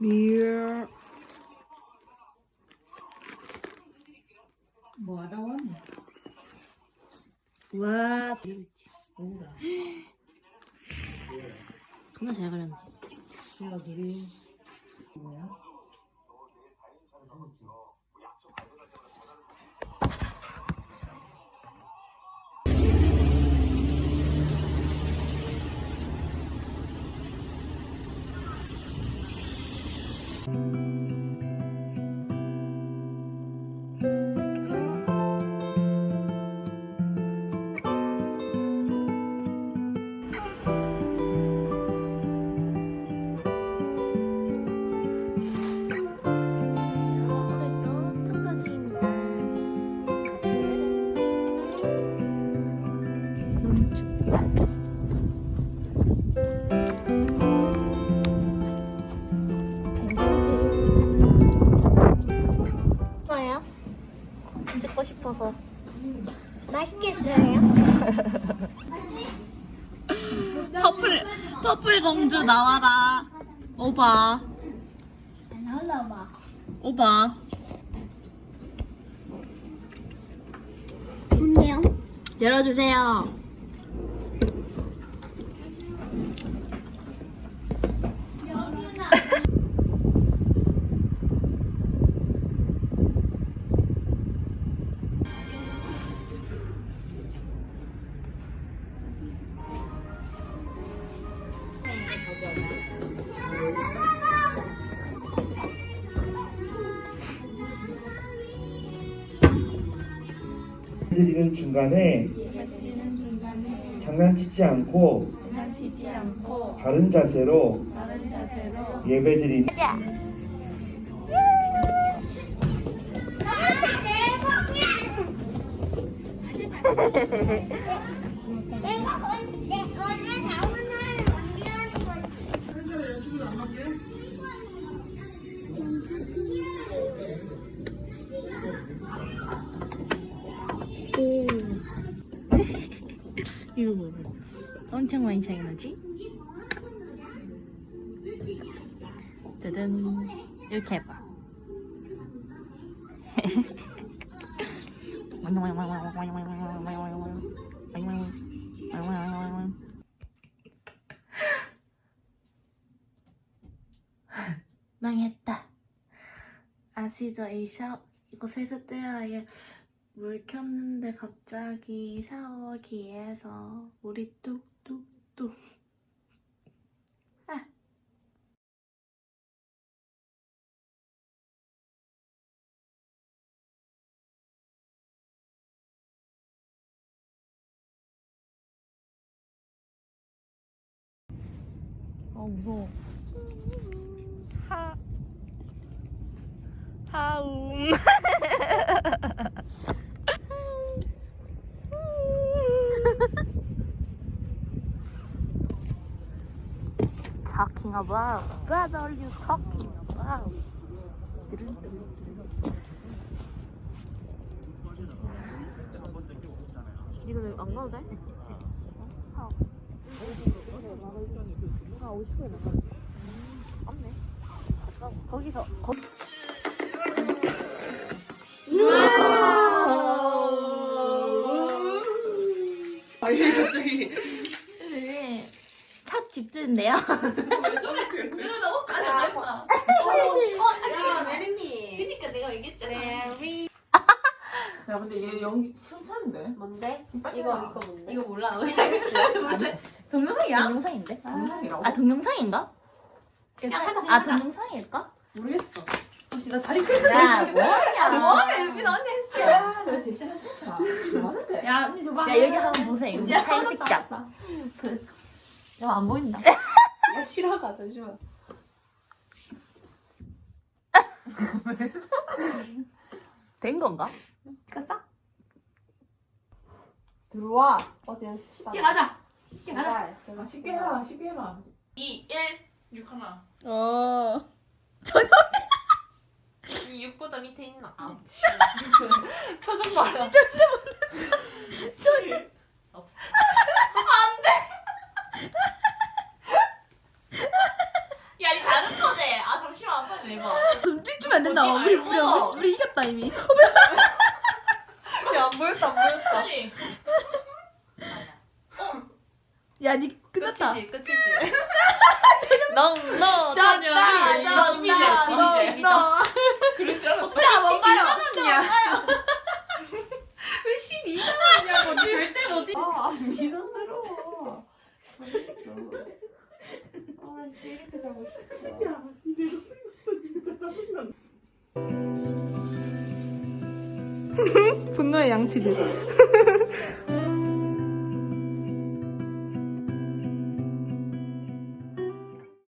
미어. 뭐 하다 왔니? 와. 재밌지. 뭐라? 겁나 잘 그렸네. 내가 둘이 거요? 맛있겠어요? 퍼플 퍼플 공주 나와라. 오바. 나올라봐. 오바. 좋네요. 열어주세요. 드리는 중간에 장난치지 않고 바른 자세로 예배드리는 이거 뭐야? 엄청 많이 차이 나지? 짜잔. 이렇게 해봐. 망했다. 아시죠? 이 샤워, 이거 세수대야에 물 켰는데 갑자기 샤워기에서 물이 뚝뚝뚝. 아. 어 무서워. 하 하움. talking about? What are you talking about? 이거 안 가도 돼? 어? 아, 50에 나가. 없네. 거기서 거... 아니 갑자기 네. 첫 집주인데요. 야, 메리미. 그니까 내가 얘기했잖아. 메리. 야 근데 얘 순찬인데? 뭔데? 빨리 이거 해라. 이거 뭔데? 이거 몰라. 뭔데? 동영상이야? 동영상인데? 동상이라고? 아 동영상인가? 그냥 하자, 아. 동영상일까? 모르겠어 혹시 나 다리 끄는 야 뭐하냐? 뭐하냐, 루빈 언니. 야, 나 진짜 싫다. 뭐하는데? 야, 언니 줘봐. 야 여기 한번 보세요. 여기 야, 사진 찍자. 야안 보인다. 야 싫어가 잠시만. 된 건가? 갔어? 들어와. 어제 연습 시간. 쉽게 가자. 쉽게 가자. 아, 쉽게 해라 쉽게 해라 2, 1, 6 하나. 어. 이 6보다 밑에 있나? 아, 표정 봐라. 없어. 야, 이 다른 거지? 아, 잠시만. 대박. 눈빛 주면 안 된다. 뭐지? 우리 알고. 우리 우리 이겼다 이미. 야, 안 보였다, 안 보였다. 빨리. 야 니 끝났다. 끝이지, 끝이지. 넌, 너, 졌다, 전혀. 졌다, 12대, 12대. 졌다. 그럴 줄 알았어. 숫자 뭔가요? 왜 12가 나냐고, 니 절대 못 이겨. 아, 미련 들어. 알겠어. 아 진짜 이렇게 자고 싶어. 분노의 양치질.